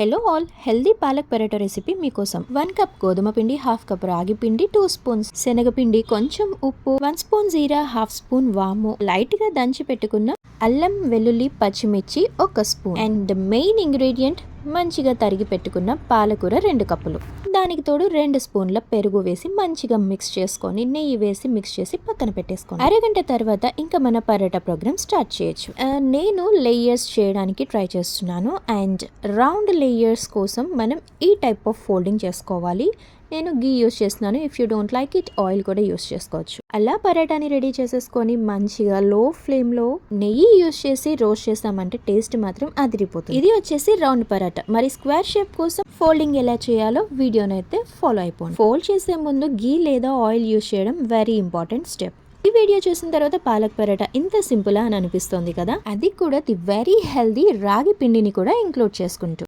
Hello all healthy palak paratha recipe మీకోసం one cup గోధుమ పిండి హాఫ్ కప్ రాగి పిండి టూ స్పూన్స్ శనగపిండి కొంచెం ఉప్పు వన్ స్పూన్ జీరా హాఫ్ స్పూన్ వాము. లైట్గా దంచి పెట్టుకున్న అల్లం వెల్లుల్లి పచ్చిమిర్చి ఒక స్పూన్. అండ్ మెయిన్ ఇంగ్రీడియంట్ మంచిగా తరిగి పెట్టుకున్న పాలకూర రెండు కప్పులు. దానికి తోడు రెండు స్పూన్ల పెరుగు వేసి మంచిగా మిక్స్ చేసుకొని నెయ్యి వేసి మిక్స్ చేసి పక్కన పెట్టేసుకోండి. అరగంట తర్వాత ఇంకా మన పరోటా ప్రోగ్రామ్ స్టార్ట్ చేయొచ్చు. నేను లేయర్స్ చేయడానికి ట్రై చేస్తున్నాను. అండ్ రౌండ్ లేయర్స్ కోసం మనం ఈ టైప్ ఆఫ్ ఫోల్డింగ్ చేసుకోవాలి. నేను గీ యూస్ చేస్తున్నాను. If you don't like it oil కూడా యూస్ చేసుకోవచ్చు. అలా పరాటాని రెడీ చేసేసుకొని మంచిగా లో ఫ్లేమ్లో నెయ్యి యూస్ చేసి రోస్ట్ చేసామంటే టేస్ట్ మాత్రం అదిరిపోతుంది. ఇది వచ్చేసి రౌండ్ పరాటా. మరి స్క్వేర్ షేప్ కోసం ఫోల్డింగ్ ఎలా చేయాలో వీడియోను అయితే ఫాలో అయిపోండి. ఫోల్డ్ చేసే ముందు గీ లేదా ఆయిల్ యూస్ చేయడం వెరీ ఇంపార్టెంట్ స్టెప్ ఈ వీడియో చూసిన తర్వాత పాలక్ పరోటా ఇంత సింపుల్ అని అనిపిస్తుంది కదా? అది కూడా ది వెరీ హెల్దీ రాగి పిండిని కూడా ఇంక్లూడ్ చేసుకుంటూ.